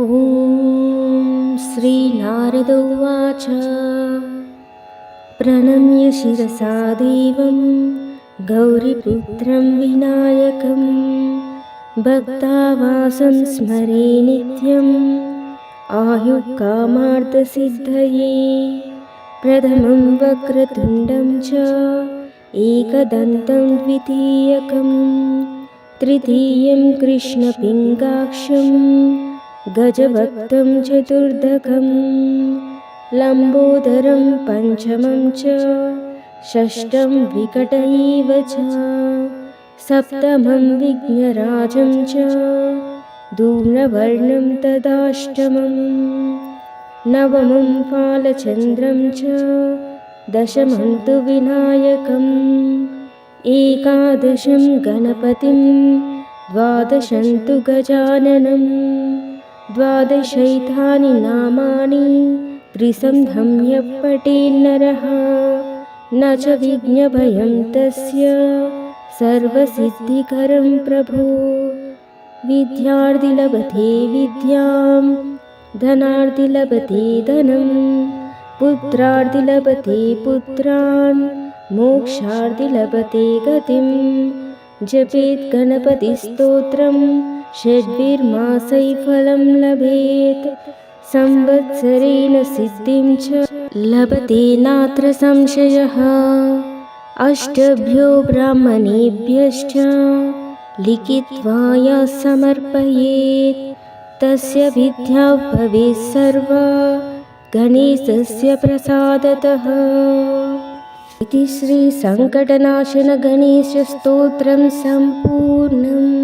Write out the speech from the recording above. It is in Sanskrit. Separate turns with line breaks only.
ॐ श्रीनारद उवाच। प्रणम्य शिरसा देवं गौरीपुत्रं विनायकं भक्तावासं स्मरे नित्यम् आयुकामार्थसिद्धये प्रथमं वक्रतुण्डं च एकदन्तं द्वितीयकं तृतीयं कृष्णपिङ्गाक्षं गजभक्तं चतुर्दकं लम्बोदरं पञ्चमं च षष्ठं विकट एव च सप्तमं विघ्नराजं च धूम्रवर्णं तदाष्टमं नवमं फालचन्द्रं च दशमं तु विनायकम् एकादशं गणपतिं द्वादशं तु गजाननं द्वादशैतानि नामानि त्रिसन्ध्यं पटेन्नरः। न च विघ्नभयं तस्य सर्वसिद्धिकरं प्रभो। विद्यार्थिलभते विद्यां धनार्थिलभते धनं पुत्रार्थिलभते पुत्रान् मोक्षार्थिलभते गतिं जपेत् गणपतिस्तोत्रं षड्भिर्मासै फलं लभेत्। संवत्सरेण सिद्धिं च लभते नात्र संशयः। अष्टभ्यो ब्राह्मणेभ्यश्च लिखित्वा यः समर्पयेत्। तस्य विद्या भवेत् सर्वा गणेशस्य प्रसादतः इति श्रीसङ्कटनाशनगणेशस्तोत्रं सम्पूर्णम्